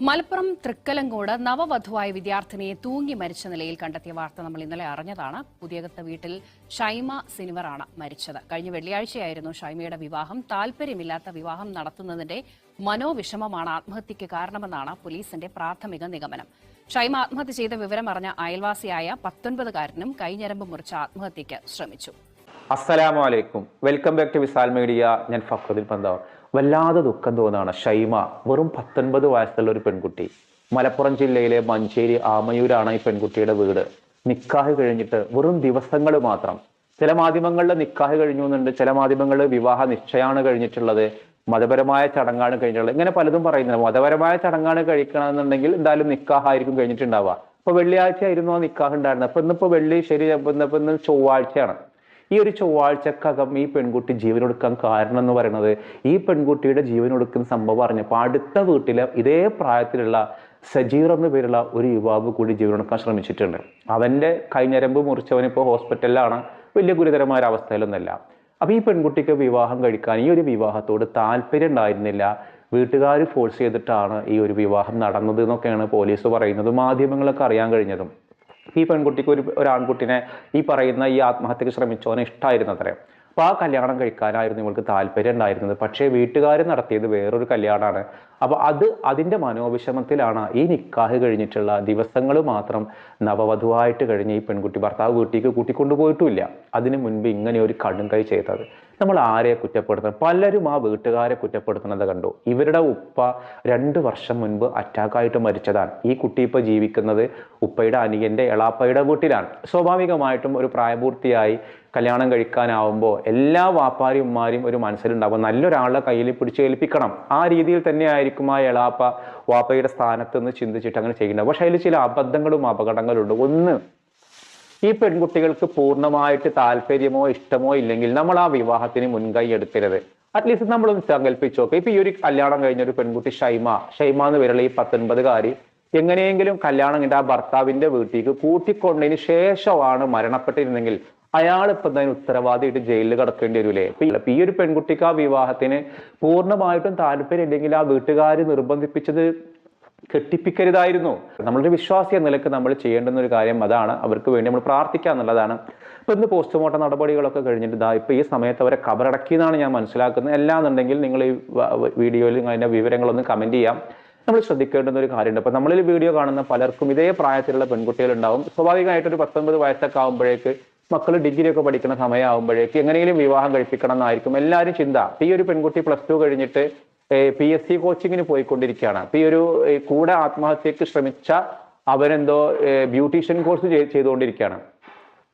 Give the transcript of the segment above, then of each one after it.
മലപ്പുറം തൃക്കലങ്കോട് നവവധുവായ വിദ്യാർത്ഥിനിയെ തൂങ്ങി മരിച്ച നിലയിൽ കണ്ടെത്തിയ വാർത്ത നമ്മൾ ഇന്നലെ അറിഞ്ഞതാണ്. പുതിയകത്ത് വീട്ടിൽ ഷൈമ സിനിവറാണ് മരിച്ചത്. കഴിഞ്ഞ വെള്ളിയാഴ്ചയായിരുന്നു ഷൈമയുടെ വിവാഹം. താല്പര്യമില്ലാത്ത വിവാഹം നടത്തുന്നതിന്റെ മനോവിഷമമാണ് ആത്മഹത്യയ്ക്ക് കാരണമെന്നാണ് പോലീസിന്റെ പ്രാഥമിക നിഗമനം. ഷൈമ ആത്മഹത്യ ചെയ്ത വിവരം അറിഞ്ഞ അയൽവാസിയായ പത്തൊൻപതുകാരനും കൈഞ്ഞരമ്പ് മുറിച്ച് ആത്മഹത്യയ്ക്ക് ശ്രമിച്ചു. അസ്സലാമു അലൈക്കും. Welcome back to Visal media. ഞാൻ ഫക്രുദ്ദീൻ പന്താവ് വല്ലാതെ ദുഃഖം തോന്നുകയാണ് ഷൈമ വെറും പത്തൊൻപത് വയസ്സുള്ള ഒരു പെൺകുട്ടി. മലപ്പുറം ജില്ലയിലെ മഞ്ചേരി ആമയൂരാണ് ഈ പെൺകുട്ടിയുടെ വീട്. നിക്കാഹ് കഴിഞ്ഞിട്ട് വെറും ദിവസങ്ങൾ മാത്രം. ചില മാധ്യമങ്ങളിൽ നിക്കാഹ് കഴിഞ്ഞു എന്നുണ്ട്. ചില മാധ്യമങ്ങളിൽ വിവാഹ നിശ്ചയമാണ് കഴിഞ്ഞിട്ടുള്ളത്. മതപരമായ ചടങ്ങാണ് കഴിഞ്ഞിട്ടുള്ളത്. ഇങ്ങനെ പലതും പറയുന്നത് മതപരമായ ചടങ്ങാണ് കഴിക്കണമെന്നുണ്ടെങ്കിൽ എന്തായാലും നിക്കാഹായിരിക്കും കഴിഞ്ഞിട്ടുണ്ടാവുക. അപ്പൊ വെള്ളിയാഴ്ച ആയിരുന്നു ആ നിക്കാഹ് ഉണ്ടായിരുന്നത്. അപ്പൊ ഇന്നിപ്പോ വെള്ളി ശരി ഇന്നിപ്പോ ഇന്ന് ചൊവ്വാഴ്ചയാണ്. ഈ ഒരു ചൊവ്വാഴ്ചക്കകം ഈ പെൺകുട്ടി ജീവനൊടുക്കാൻ കാരണം എന്ന് പറയുന്നത് ഈ പെൺകുട്ടിയുടെ ജീവനൊടുക്കുന്ന സംഭവം അറിഞ്ഞപ്പോൾ അടുത്ത വീട്ടിലെ ഇതേ പ്രായത്തിലുള്ള സജീർ എന്ന പേരുള്ള ഒരു യുവാവ് കൂടി ജീവനൊടുക്കാൻ ശ്രമിച്ചിട്ടുണ്ട്. അവന്റെ കൈഞ്ഞരമ്പ് മുറിച്ചവനിപ്പോൾ ഹോസ്പിറ്റലിലാണ്. വലിയ ഗുരുതരമായ ഒരു അവസ്ഥയിലൊന്നല്ല അപ്പോൾ ഈ പെൺകുട്ടിക്ക് വിവാഹം കഴിക്കാൻ ഈ ഒരു വിവാഹത്തോട് താല്പര്യം ഉണ്ടായിരുന്നില്ല. വീട്ടുകാർ ഫോഴ്സ് ചെയ്തിട്ടാണ് ഈ ഒരു വിവാഹം നടന്നത് എന്നൊക്കെയാണ് പോലീസ് പറയുന്നത് മാധ്യമങ്ങളൊക്കെ അറിയാൻ കഴിഞ്ഞതും. ഈ പെൺകുട്ടിക്ക് ഒരു ഒരു ആൺകുട്ടിനെ ഈ പറയുന്ന ഈ ആത്മഹത്യക്ക് ശ്രമിച്ചവനെ ഇഷ്ടമായിരുന്നു അത്രേ അപ്പോൾ ആ കല്യാണം കഴിക്കാനായിരുന്നു ഇവൾക്ക് താല്പര്യം ഉണ്ടായിരുന്നത്. പക്ഷേ വീട്ടുകാർ നടത്തിയത് വേറൊരു കല്യാണമാണ് അപ്പോൾ അത് അതിന്റെ മനോവിഷമത്തിലാണ് ഈ നിക്കാഹ് കഴിഞ്ഞിട്ടുള്ള ദിവസങ്ങൾ മാത്രം നവവധുവായിട്ട് കഴിഞ്ഞ് ഈ പെൺകുട്ടി ഭർത്താവ് വീട്ടിലേക്ക് കൂട്ടിക്കൊണ്ടുപോയിട്ടുമില്ല. അതിന് മുൻപ് ഇങ്ങനെ ഒരു കണ്ണും കൈ ചെയ്തത് നമ്മൾ ആരെ കുറ്റപ്പെടുത്തുന്നത് പലരും ആ വീട്ടുകാരെ കുറ്റപ്പെടുത്തുന്നത് കണ്ടു. ഇവരുടെ ഉപ്പ രണ്ട് വർഷം മുൻപ് അറ്റാക്കായിട്ട് മരിച്ചതാണ്. ഈ കുട്ടി ഇപ്പോൾ ജീവിക്കുന്നത് ഉപ്പയുടെ അനിയന്റെ എളാപ്പയുടെ വീട്ടിലാണ്. സ്വാഭാവികമായിട്ടും ഒരു പ്രായപൂർത്തിയായി കല്യാണം കഴിക്കാനാവുമ്പോൾ എല്ലാ വാപ്പാരും ഉമ്മാരും ഒരു മനസ്സിലുണ്ടാവും. നല്ലൊരാളെ കയ്യിൽ പിടിച്ച് ഏൽപ്പിക്കണം. ആ രീതിയിൽ തന്നെ ആയിരിക്കും ആ എളാപ്പ വാപ്പയുടെ സ്ഥാനത്ത് നിന്ന് ചിന്തിച്ചിട്ട് അങ്ങനെ ചെയ്യുന്നത്. പക്ഷേ അതിൽ ചില അബദ്ധങ്ങളും അപകടങ്ങളും ഉണ്ട് ഒന്ന് ഈ പെൺകുട്ടികൾക്ക് പൂർണമായിട്ട് താല്പര്യമോ ഇഷ്ടമോ ഇല്ലെങ്കിൽ നമ്മൾ ആ വിവാഹത്തിന് മുൻകൈ എടുക്കരുത്. അറ്റ്ലീസ്റ്റ് നമ്മളൊന്ന് സങ്കല്പിച്ചു നോക്കാം. ഇപ്പൊ ഈ ഒരു കല്യാണം കഴിഞ്ഞ ഒരു പെൺകുട്ടി ഷൈമ ഷൈമ എന്ന് പേരുള്ള ഈ പത്തൊൻപതുകാരി എങ്ങനെയെങ്കിലും കല്യാണം കഴിഞ്ഞ ആ ഭർത്താവിന്റെ വീട്ടിലേക്ക് കൂട്ടിക്കൊണ്ടതിന് ശേഷമാണ് മരണപ്പെട്ടിരുന്നെങ്കിൽ അയാൾ ഇപ്പൊ എന്തായാലും ഉത്തരവാദിയായിട്ട് ജയിലിൽ കിടക്കേണ്ടി വരൂലേ? ഇപ്പൊ ഈ- ഒരു പെൺകുട്ടിക്ക് ആ വിവാഹത്തിന് പൂർണമായിട്ടും താല്പര്യം ഇല്ലെങ്കിൽ ആ വീട്ടുകാർ നിർബന്ധിപ്പിച്ചത് കെട്ടിപ്പിക്കരുതായിരുന്നു. നമ്മളൊരു വിശ്വാസി എന്ന നിലയ്ക്ക് നമ്മൾ ചെയ്യേണ്ടുന്ന ഒരു കാര്യം അതാണ്. അവർക്ക് വേണ്ടി നമ്മൾ പ്രാർത്ഥിക്കുക എന്നുള്ളതാണ്. ഇപ്പൊ ഇന്ന് പോസ്റ്റ്മോർട്ടം നടപടികളൊക്കെ കഴിഞ്ഞിട്ട് ഇതാ ഇപ്പൊ ഈ സമയത്ത് അവരെ കബറടക്കി എന്നാണ് ഞാൻ മനസ്സിലാക്കുന്നത്. എല്ലാന്നുണ്ടെങ്കിൽ നിങ്ങൾ ഈ വീഡിയോയിൽ അതിന്റെ വിവരങ്ങളൊന്ന് കമന്റ് ചെയ്യാം. നമ്മൾ ശ്രദ്ധിക്കേണ്ടുന്ന ഒരു കാര്യമുണ്ട്. അപ്പൊ നമ്മളിൽ വീഡിയോ കാണുന്ന പലർക്കും ഇതേ പ്രായത്തിലുള്ള പെൺകുട്ടികൾ ഉണ്ടാവും സ്വാഭാവികമായിട്ട് ഒരു പത്തൊൻപത് വയസ്സൊക്കെ ആകുമ്പോഴേക്ക് മക്കൾ ഡിഗ്രി ഒക്കെ പഠിക്കുന്ന സമയമാകുമ്പോഴേക്ക് എങ്ങനെയെങ്കിലും വിവാഹം കഴിപ്പിക്കണം എന്നായിരിക്കും എല്ലാവരും ചിന്ത ഈ ഒരു പെൺകുട്ടി പ്ലസ് ടു കഴിഞ്ഞിട്ട് പി എസ് സി കോച്ചിങ്ങിന് പോയിക്കൊണ്ടിരിക്കുകയാണ്. അപ്പൊ ഈ ഒരു കൂടെ ആത്മഹത്യക്ക് ശ്രമിച്ച അവരെന്തോ ബ്യൂട്ടീഷ്യൻ കോഴ്സ് ചെയ്തുകൊണ്ടിരിക്കുകയാണ്.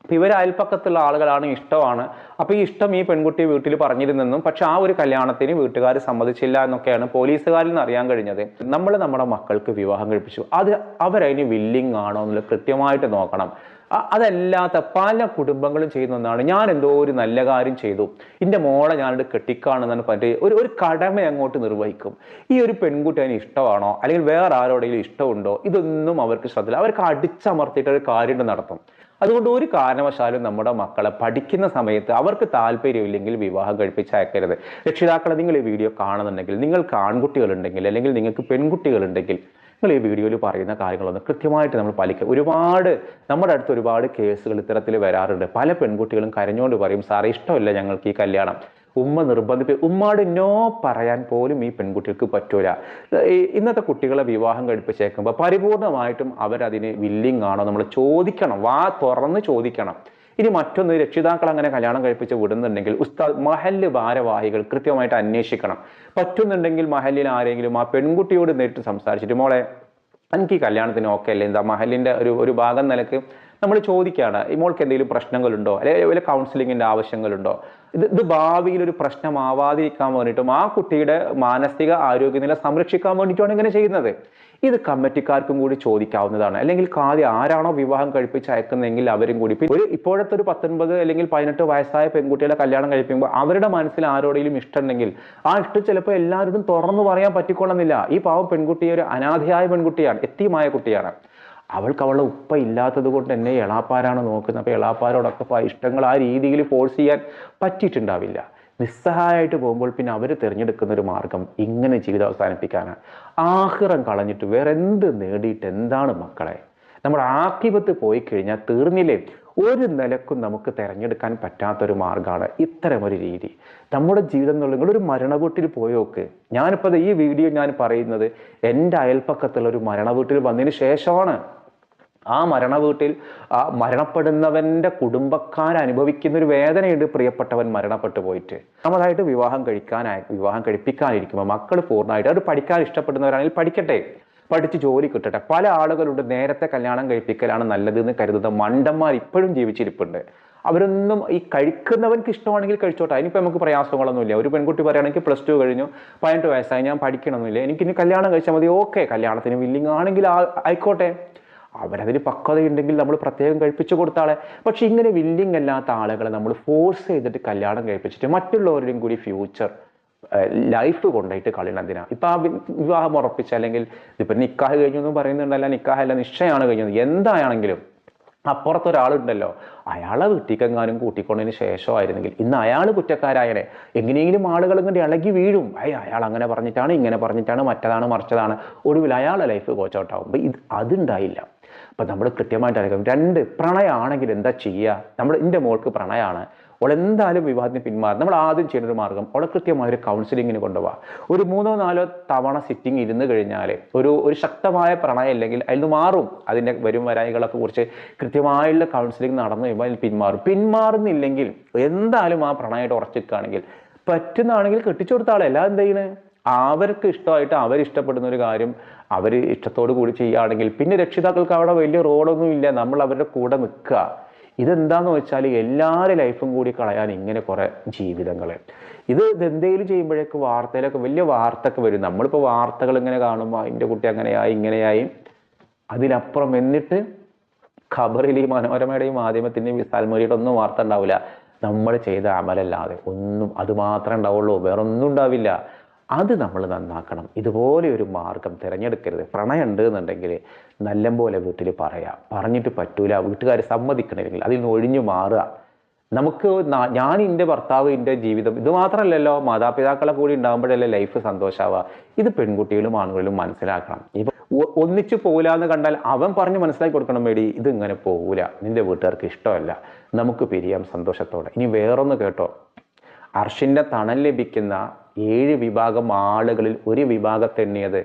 അപ്പൊ ഇവർ അയൽപ്പക്കത്തുള്ള ആളുകളാണ് ഇഷ്ടമാണ്. അപ്പൊ ഈ ഇഷ്ടം ഈ പെൺകുട്ടി വീട്ടിൽ പറഞ്ഞിരുന്നെന്നും പക്ഷെ ആ ഒരു കല്യാണത്തിന് വീട്ടുകാർ സമ്മതിച്ചില്ല എന്നൊക്കെയാണ് പോലീസുകാരിൽ നിന്ന് അറിയാൻ കഴിഞ്ഞത്. നമ്മൾ നമ്മുടെ മക്കൾക്ക് വിവാഹം കഴിപ്പിച്ചു. അത് അവരതിന് വില്ലിങ് ആണോ എന്നുള്ളത് കൃത്യമായിട്ട് നോക്കണം. അതല്ലാത്ത പല കുടുംബങ്ങളും ചെയ്യുന്ന ഒന്നാണ്. ഞാൻ എന്തോ ഒരു നല്ല കാര്യം ചെയ്തു. എന്റെ മോളെ ഞാനിത് കെട്ടിക്കാണെന്നാണ് പറഞ്ഞിട്ട് ഒരു ഒരു കടമ അങ്ങോട്ട് നിർവഹിക്കും. ഈ ഒരു പെൺകുട്ടി അതിന് ഇഷ്ടമാണോ? അല്ലെങ്കിൽ വേറെ ആരോടെങ്കിലും ഇഷ്ടമുണ്ടോ? ഇതൊന്നും അവർക്ക് ശ്രദ്ധയില്ല. അവർക്ക് അടിച്ചമർത്തിയിട്ട് ഒരു കാര്യം നടത്തും. അതുകൊണ്ട് ഒരു കാരണവശാലും നമ്മുടെ മക്കളെ പഠിക്കുന്ന സമയത്ത് അവർക്ക് താല്പര്യമില്ലെങ്കിൽ വിവാഹം കഴിപ്പിച്ച് അയക്കരുത് രക്ഷിതാക്കളെ നിങ്ങൾ ഈ വീഡിയോ കാണുന്നുണ്ടെങ്കിൽ നിങ്ങൾക്ക് ആൺകുട്ടികളുണ്ടെങ്കിൽ അല്ലെങ്കിൽ നിങ്ങൾക്ക് പെൺകുട്ടികളുണ്ടെങ്കിൽ നിങ്ങൾ ഈ വീഡിയോയിൽ പറയുന്ന കാര്യങ്ങളൊന്നും കൃത്യമായിട്ട് നമ്മൾ പാലിക്കുക. ഒരുപാട് നമ്മുടെ അടുത്ത് ഒരുപാട് കേസുകൾ ഇത്തരത്തിൽ വരാറുണ്ട്. പല പെൺകുട്ടികളും കരഞ്ഞുകൊണ്ട് പറയും സാറേ ഇഷ്ടമല്ല ഞങ്ങൾക്ക് ഈ കല്യാണം. ഉമ്മ നിർബന്ധിപ്പി ഉമ്മാട് നോ പറയാൻ പോലും ഈ പെൺകുട്ടികൾക്ക് പറ്റൂല. ഇന്നത്തെ കുട്ടികളെ വിവാഹം കഴിപ്പിച്ചേക്കുമ്പോൾ പരിപൂർണമായിട്ടും അവരതിന് വില്ലിങ് ആണോ നമ്മൾ ചോദിക്കണം. വാ തുറന്ന് ചോദിക്കണം. ഇനി മറ്റൊന്ന് രക്ഷിതാക്കൾ അങ്ങനെ കല്യാണം കഴിപ്പിച്ച് വിടുന്നുണ്ടെങ്കിൽ ഉസ്താദ് മഹല്ല് ഭാരവാഹികൾ കൃത്യമായിട്ട് അന്വേഷിക്കണം. പറ്റുന്നുണ്ടെങ്കിൽ മഹല്ലിൽ ആരെങ്കിലും ആ പെൺകുട്ടിയോട് നേരിട്ട് സംസാരിച്ചിട്ട് മോളെ എനിക്ക് ഈ കല്യാണത്തിന് ഓക്കെ അല്ലേ? എന്താ മഹലിന്റെ ഒരു ഒരു ഭാഗം നിലയ്ക്ക് നമ്മൾ ചോദിക്കുകയാണ് ഇമോൾക്ക് മോൾക്ക് എന്തെങ്കിലും പ്രശ്നങ്ങളുണ്ടോ? അല്ലെങ്കിൽ വല്ല കൗൺസിലിങ്ങിന്റെ ആവശ്യങ്ങളുണ്ടോ? ഇത് ഇത് ഭാവിയിൽ ഒരു പ്രശ്നമാവാതിരിക്കാൻ വേണ്ടിയിട്ടും ആ കുട്ടിയുടെ മാനസിക ആരോഗ്യനില സംരക്ഷിക്കാൻ വേണ്ടിയിട്ടാണ് ഇങ്ങനെ ചെയ്യുന്നത്. ഇത് കമ്മിറ്റിക്കാർക്കും കൂടി ചോദിക്കാവുന്നതാണ്. അല്ലെങ്കിൽ കാര്യം ആരാണോ വിവാഹം കഴിപ്പിച്ച് അയക്കുന്നതെങ്കിൽ അവരും കൂടി. ഒരു ഇപ്പോഴത്തെ ഒരു പത്തൊൻപത് അല്ലെങ്കിൽ പതിനെട്ട് വയസ്സായ പെൺകുട്ടികളെ കല്യാണം കഴിപ്പിക്കുമ്പോൾ അവരുടെ മനസ്സിൽ ആരോടെങ്കിലും ഇഷ്ടമുണ്ടെങ്കിൽ ആ ഇഷ്ടം ചിലപ്പോൾ എല്ലാവരും തുറന്നു പറയാൻ പറ്റിക്കൊള്ളുന്നില്ല. ഈ പാവം പെൺകുട്ടി ഒരു അനാഥയായ പെൺകുട്ടിയാണ് എത്തിയുമായ കുട്ടിയാണ്. അവൾക്ക് അവളുടെ ഉപ്പ ഇല്ലാത്തത് കൊണ്ട് തന്നെ എളാപ്പാരാണ് നോക്കുന്നത്. അപ്പോൾ എളാപ്പാരോടൊക്കെ ഇഷ്ടങ്ങൾ ആ രീതിയിൽ ഫോഴ്സ് ചെയ്യാൻ പറ്റിയിട്ടുണ്ടാവില്ല. നിസ്സഹായമായിട്ട് പോകുമ്പോൾ പിന്നെ അവർ തിരഞ്ഞെടുക്കുന്ന ഒരു മാർഗം ഇങ്ങനെ ജീവിതം അവസാനിപ്പിക്കാനാണ്. ആഹ്റം കളഞ്ഞിട്ട് വേറെ എന്ത് നേടിയിട്ട് എന്താണ് മക്കളെ? നമ്മുടെ ആക്കിപത്ത് പോയി കഴിഞ്ഞാൽ തീർന്നില്ലേ? ഒരു നിലക്കും നമുക്ക് തിരഞ്ഞെടുക്കാൻ പറ്റാത്തൊരു മാർഗമാണ് ഇത്തരമൊരു രീതി. നമ്മുടെ ജീവിതം എന്നുള്ള നിങ്ങളൊരു മരണ വീട്ടിൽ പോയി നോക്ക്. ഞാനിപ്പോൾ ഈ വീഡിയോ ഞാൻ പറയുന്നത് എന്റെ അയൽപ്പക്കത്തുള്ള ഒരു മരണവീട്ടിൽ വന്നതിന് ശേഷമാണ്. ആ മരണ വീട്ടിൽ ആ മരണപ്പെടുന്നവന്റെ കുടുംബക്കാർ അനുഭവിക്കുന്ന ഒരു വേദനയുണ്ട് പ്രിയപ്പെട്ടവൻ മരണപ്പെട്ടു പോയിട്ട്. നമ്മളായിട്ട് വിവാഹം കഴിക്കാനായി വിവാഹം കഴിപ്പിക്കാനിരിക്കുമ്പോൾ മക്കൾ പൂർണമായിട്ട് അത് പഠിക്കാൻ ഇഷ്ടപ്പെടുന്നവരാണെങ്കിൽ പഠിക്കട്ടെ പഠിച്ച് ജോലി കിട്ടട്ടെ. പല ആളുകളുണ്ട് നേരത്തെ കല്യാണം കഴിപ്പിക്കലാണ് നല്ലതെന്ന് കരുതുന്ന മണ്ടന്മാർ ഇപ്പോഴും ജീവിച്ചിരിപ്പുണ്ട്. അവരൊന്നും ഈ കഴിക്കുന്നവർക്ക് ഇഷ്ടമാണെങ്കിൽ കഴിച്ചോട്ടെ. അതിനിപ്പോൾ നമുക്ക് പ്രയാസങ്ങളൊന്നുമില്ല ഒരു പെൺകുട്ടി പറയുകയാണെങ്കിൽ പ്ലസ് ടു കഴിഞ്ഞു പതിനെട്ട് വയസ്സായി ഞാൻ പഠിക്കണമെന്നില്ല എനിക്കിനി കല്യാണം കഴിച്ചാൽ മതി. ഓക്കെ കല്യാണത്തിന് വില്ലിങ് ആണെങ്കിൽ ആയിക്കോട്ടെ. അവരതിന് പക്വതയുണ്ടെങ്കിൽ നമ്മൾ പ്രത്യേകം കഴിപ്പിച്ചു കൊടുത്താളെ പക്ഷെ ഇങ്ങനെ വില്ലിങ് അല്ലാത്ത ആളുകളെ നമ്മൾ ഫോഴ്സ് ചെയ്തിട്ട് കല്യാണം കഴിപ്പിച്ചിട്ട് മറ്റുള്ളവരുടെയും കൂടി ഫ്യൂച്ചർ ലൈഫ് കൊണ്ടായിട്ട് കളയണതിനാ ഇപ്പൊ ആ വിവാഹം ഉറപ്പിച്ച അല്ലെങ്കിൽ ഇപ്പൊ നിക്കാഹ് കഴിഞ്ഞു എന്ന് പറയുന്നുണ്ടല്ല നിക്കാഹല്ല നിശ്ചയമാണ് കഴിഞ്ഞത് എന്താണെങ്കിലും അപ്പുറത്തൊരാളുണ്ടല്ലോ അയാളെ വീട്ടിക്കെങ്ങാനും കൂട്ടിക്കൊണ്ടതിന് ശേഷമായിരുന്നെങ്കിൽ ഇന്ന് അയാൾ കുറ്റക്കാരായനെ. എങ്ങനെയെങ്കിലും ആളുകൾ ഇങ്ങനെ ഇളകി വീഴും. അയ്യ അയാൾ അങ്ങനെ പറഞ്ഞിട്ടാണ് ഇങ്ങനെ പറഞ്ഞിട്ടാണ് മറ്റതാണ് മറിച്ചതാണ്. ഒടുവിൽ അയാളെ ലൈഫ് കോച്ചൗട്ടാവും ഇത് അതുണ്ടായില്ല. അപ്പൊ നമ്മൾ കൃത്യമായിട്ട് അറിയാം രണ്ട് പ്രണയമാണെങ്കിൽ എന്താ ചെയ്യുക നമ്മൾ എന്റെ മോൾക്ക് പ്രണയമാണ് അവൾ എന്തായാലും വിവാഹത്തിന് പിന്മാറും നമ്മൾ ആദ്യം ചെയ്യുന്ന ഒരു മാർഗം അവളെ കൃത്യമായ ഒരു കൗൺസിലിങ്ങിന് കൊണ്ടുപോകാം ഒരു മൂന്നോ നാലോ തവണ സിറ്റിംഗ് ഇരുന്ന് കഴിഞ്ഞാൽ ഒരു ഒരു ശക്തമായ പ്രണയം ഇല്ലെങ്കിൽ അതിൽ നിന്ന് മാറും. അതിന്റെ വരും വരായികളൊക്കെ കുറിച്ച് കൃത്യമായുള്ള കൗൺസിലിംഗ് നടന്നു കഴിയുമ്പോൾ അതിൽ പിന്മാറും. പിന്മാറുന്നില്ലെങ്കിൽ എന്തായാലും ആ പ്രണയമായിട്ട് ഉറച്ചിക്കുകയാണെങ്കിൽ പറ്റുന്നതാണെങ്കിൽ കെട്ടിച്ചു കൊടുത്ത ആളെ എല്ലാം എന്ത് അവർക്ക് ഇഷ്ടമായിട്ട് അവരിഷ്ടപ്പെടുന്ന ഒരു കാര്യം അവർ ഇഷ്ടത്തോടു കൂടി ചെയ്യുകയാണെങ്കിൽ പിന്നെ രക്ഷിതാക്കൾക്ക് അവിടെ വലിയ റോളൊന്നും ഇല്ല. നമ്മൾ അവരുടെ കൂടെ നിൽക്കുക. ഇതെന്താന്ന് വെച്ചാൽ എല്ലാവരുടെ ലൈഫും കൂടി കളയാൻ ഇങ്ങനെ കുറേ ജീവിതങ്ങൾ. ഇത് എന്തെങ്കിലും ചെയ്യുമ്പോഴേക്ക് വാർത്തയിലൊക്കെ വലിയ വാർത്തയൊക്കെ വരും. നമ്മളിപ്പോൾ വാർത്തകൾ ഇങ്ങനെ കാണുമ്പോൾ അതിന്റെ കുട്ടി അങ്ങനെയായി ഇങ്ങനെയായി. അതിനപ്പുറം എന്നിട്ട് ഖബറിൽ ഈ മനോരമയുടെയും മാധ്യമത്തിന്റെയും വിസാൽമൊരിയുടെ ഒന്നും വാർത്ത ഉണ്ടാവില്ല. നമ്മൾ ചെയ്ത അമലല്ലാതെ ഒന്നും അത് മാത്രമേ ഉണ്ടാവുള്ളൂ. വേറൊന്നും ഉണ്ടാവില്ല. അത് നമ്മൾ നന്നാക്കണം. ഇതുപോലെ ഒരു മാർഗം തിരഞ്ഞെടുക്കരുത്. പ്രണയം ഉണ്ട് എന്നുണ്ടെങ്കിൽ നല്ലപോലെ വീട്ടിൽ പറയാം. പറഞ്ഞിട്ട് പറ്റൂല. വീട്ടുകാർ സമ്മതിക്കണമെങ്കിൽ അതിൽ നിന്ന് ഒഴിഞ്ഞു മാറുക. നമുക്ക് ഞാൻ എന്റെ ഭർത്താവ് എന്റെ ജീവിതം ഇത് മാത്രമല്ലല്ലോ. മാതാപിതാക്കളെ കൂടി ഉണ്ടാകുമ്പോഴല്ലേ ലൈഫ് സന്തോഷാവുക. ഇത് പെൺകുട്ടികളും ആണുങ്ങളിലും മനസ്സിലാക്കണം. ഇപ്പോൾ ഒന്നിച്ചു പോകില്ല എന്ന് കണ്ടാൽ അവൻ പറഞ്ഞ് മനസ്സിലാക്കി കൊടുക്കണം മേടി ഇത് ഇങ്ങനെ നിന്റെ നിന്റെ വീട്ടുകാർക്ക് ഇഷ്ടമല്ല. നമുക്ക് പിരിയാം സന്തോഷത്തോടെ. ഇനി വേറൊന്ന് കേട്ടോ. അർഷിന്റെ തണൽ ലഭിക്കുന്ന ഏഴ് വിഭാഗം ആളുകളിൽ ഒരു വിഭാഗത്തെണ്ണിയത്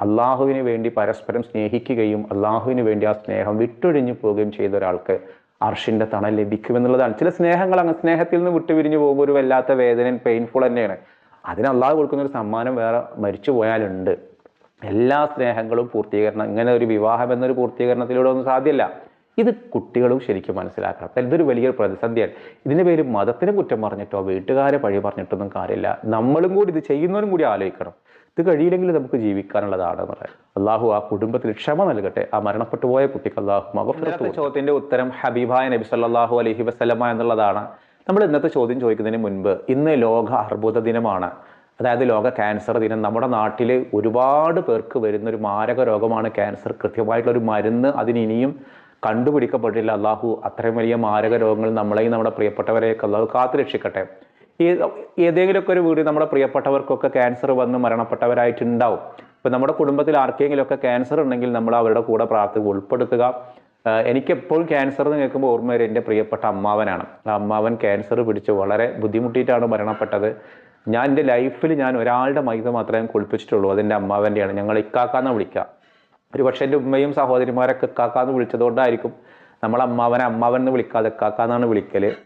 അള്ളാഹുവിന് വേണ്ടി പരസ്പരം സ്നേഹിക്കുകയും അള്ളാഹുവിന് വേണ്ടി ആ സ്നേഹം വിട്ടൊഴിഞ്ഞു പോവുകയും ചെയ്ത ഒരാൾക്ക് അർഷിന്റെ തണൽ ലഭിക്കുമെന്നുള്ളതാണ്. ചില സ്നേഹങ്ങൾ അങ്ങ് സ്നേഹത്തിൽ നിന്ന് വിട്ടുപിരിഞ്ഞു പോകുമ്പോൾ ഒരു വല്ലാത്ത വേദന പെയിൻഫുൾ തന്നെയാണ്. അതിന് അള്ളാഹു കൊടുക്കുന്ന ഒരു സമ്മാനം വേറെ മരിച്ചു പോയാലുണ്ട്. എല്ലാ സ്നേഹങ്ങളും പൂർത്തീകരണം ഇങ്ങനെ ഒരു വിവാഹം എന്നൊരു പൂർത്തീകരണത്തിലൂടെ ഒന്നും സാധ്യമല്ല. ഇത് കുട്ടികളും ശരിക്കും മനസ്സിലാക്കണം. ഇതൊരു വലിയൊരു പ്രതിസന്ധിയാണ് ഇതിന് പേര് മതത്തിനെ കുറ്റം പറഞ്ഞിട്ടോ വീട്ടുകാരെ പഴി പറഞ്ഞിട്ടൊന്നും കാര്യമില്ല. നമ്മളും കൂടി ഇത് ചെയ്യുന്നവരും കൂടി ആലോചിക്കണം. ഇത് കഴിയില്ലെങ്കിൽ നമുക്ക് ജീവിക്കാനുള്ളതാണ് എന്നുള്ളത് അള്ളാഹു ആ കുടുംബത്തിൽ ക്ഷമ നൽകട്ടെ. ആ മരണപ്പെട്ടു പോയ കുട്ടിക്ക് അള്ളാഹു മകഫിറത്ത് ചോദ്യത്തിന്റെ ഉത്തരം ഹബീബായ നബി സല്ലാഹു അലഹി വസ്ലമ എന്നുള്ളതാണ്. നമ്മൾ ഇന്നത്തെ ചോദ്യം ചോദിക്കുന്നതിന് മുൻപ് ഇന്ന് ലോക അർബുദ ദിനമാണ്. അതായത് ലോക ക്യാൻസർ ദിനം. നമ്മുടെ നാട്ടിൽ ഒരുപാട് പേർക്ക് വരുന്ന ഒരു മാരക രോഗമാണ് ക്യാൻസർ. കൃത്യമായിട്ടുള്ള ഒരു മരുന്ന് അതിന് ഇനിയും കണ്ടുപിടിക്കപ്പെട്ടില്ല. അള്ളാഹു അത്രയും വലിയ മാരക രോഗങ്ങൾ നമ്മളെയും നമ്മുടെ പ്രിയപ്പെട്ടവരെയൊക്കെ അള്ളാഹു കാത്തു രക്ഷിക്കട്ടെ. ഏതെങ്കിലുമൊക്കെ ഒരു വീട് നമ്മുടെ പ്രിയപ്പെട്ടവർക്കൊക്കെ ക്യാൻസർ വന്ന് മരണപ്പെട്ടവരായിട്ടുണ്ടാവും. ഇപ്പം നമ്മുടെ കുടുംബത്തിൽ ആർക്കെങ്കിലുമൊക്കെ ക്യാൻസർ ഉണ്ടെങ്കിൽ നമ്മൾ അവരുടെ കൂടെ പ്രാർത്ഥന ഉൾപ്പെടുത്തുക. ആഹ് എനിക്ക് എപ്പോഴും ക്യാൻസർ എന്ന് കേൾക്കുമ്പോൾ ഓർമ്മ വരും. എന്റെ പ്രിയപ്പെട്ട അമ്മാവനാണ്. അമ്മാവൻ ക്യാൻസർ പിടിച്ച് വളരെ ബുദ്ധിമുട്ടിയിട്ടാണ് മരണപ്പെട്ടത്. ഞാൻ എന്റെ ലൈഫിൽ ഞാൻ ഒരാളുടെ മൈത മാത്രമേ കുളിപ്പിച്ചിട്ടുള്ളൂ. അതെന്റെ അമ്മാവന്റെയാണ്. ഞങ്ങൾ ഇക്കാക്കാന്ന് വിളിക്കുക. ഒരു പക്ഷേ എന്റെ ഉമ്മയും സഹോദരിമാരൊക്കെ കാക്കാന്ന് വിളിച്ചതുകൊണ്ടായിരിക്കും നമ്മൾ അമ്മാവനെ അമ്മാവൻ എന്ന് വിളിക്കാതെ കാക്കാന്നാണ് വിളിക്കൽ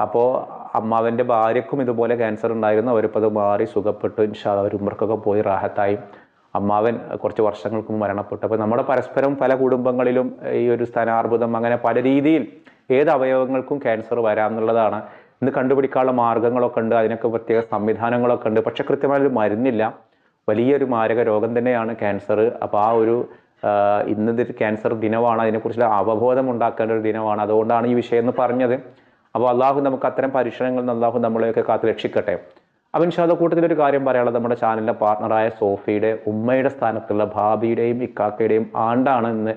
അപ്പോൾ അമ്മാവന്റെ ഭാര്യക്കും ഇതുപോലെ ക്യാൻസർ ഉണ്ടായിരുന്നു. അവരിപ്പോൾ അത് മാറി സുഖപ്പെട്ടു. ഇൻഷാ അവർ ഉമ്മർക്കൊക്കെ പോയി റാഹത്തായി. അമ്മാവൻ കുറച്ച് വർഷങ്ങൾക്ക് മരണപ്പെട്ടു. അപ്പോൾ നമ്മുടെ പരസ്പരം പല കുടുംബങ്ങളിലും ഈ ഒരു സ്ഥാനാർബുദം അങ്ങനെ പല രീതിയിൽ ഏത് അവയവങ്ങൾക്കും ക്യാൻസർ വരാം എന്നുള്ളതാണ് ഇന്ന് കണ്ടുപിടിക്കാനുള്ള മാർഗങ്ങളൊക്കെ ഉണ്ട്. അതിനൊക്കെ പ്രത്യേക സംവിധാനങ്ങളൊക്കെ ഉണ്ട്. പക്ഷെ കൃത്യമായൊരു മരുന്നില്ല. വലിയൊരു മാരക രോഗം തന്നെയാണ് ക്യാൻസർ അപ്പോൾ ആ ഒരു ഇന്നതൊരു ക്യാൻസർ ദിനമാണ്. അതിനെക്കുറിച്ചുള്ള അവബോധം ഉണ്ടാക്കേണ്ട ഒരു ദിനമാണ്. അതുകൊണ്ടാണ് ഈ വിഷയം എന്ന് പറഞ്ഞത്. അപ്പോൾ അള്ളാഹു നമുക്ക് അത്തരം പരീക്ഷണങ്ങളിൽ നിന്ന് അള്ളാഹു നമ്മളെയൊക്കെ കാത്ത് രക്ഷിക്കട്ടെ. അപ്പം ഇൻഷാദ കൂട്ടത്തിൽ ഒരു കാര്യം പറയാനുള്ളത് നമ്മുടെ ചാനലിന്റെ പാർട്ണറായ സോഫിയുടെ ഉമ്മയുടെ സ്ഥാനത്തുള്ള ഭാബിയുടെയും ഇക്കാക്കയുടെയും ആണ്ടാണ് ഇന്ന്.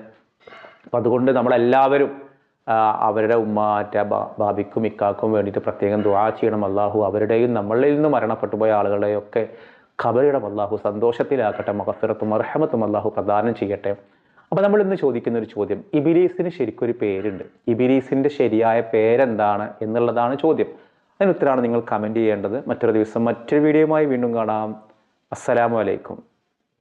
അപ്പം അതുകൊണ്ട് നമ്മളെല്ലാവരും അവരുടെ ഉമ്മാറ്റ ബാബിക്കും ഇക്കാക്കും വേണ്ടിയിട്ട് പ്രത്യേകം ദുആ ചെയ്യണം. അള്ളാഹു അവരുടെയും നമ്മളിൽ നിന്ന് മരണപ്പെട്ടു പോയ ആളുകളുടെയും ഒക്കെ ഖബറിടം അള്ളാഹു സന്തോഷത്തിലാക്കട്ടെ മഹഫിറത്തും അർഹമത്തും അള്ളാഹു പ്രദാനം ചെയ്യട്ടെ. അപ്പോൾ നമ്മൾ ഇന്ന് ചോദിക്കുന്ന ഒരു ചോദ്യം ഇബിലീസിന് ശരിക്കൊരു പേരുണ്ട്. ഇബിലീസിന്റെ ശരിയായ പേരെന്താണ് എന്നുള്ളതാണ് ചോദ്യം. അതിന് നിങ്ങൾ കമന്റ് ചെയ്യേണ്ടത്. മറ്റൊരു ദിവസം മറ്റൊരു വീഡിയോയുമായി വീണ്ടും കാണാം. അസ്സലാമു അലൈക്കും.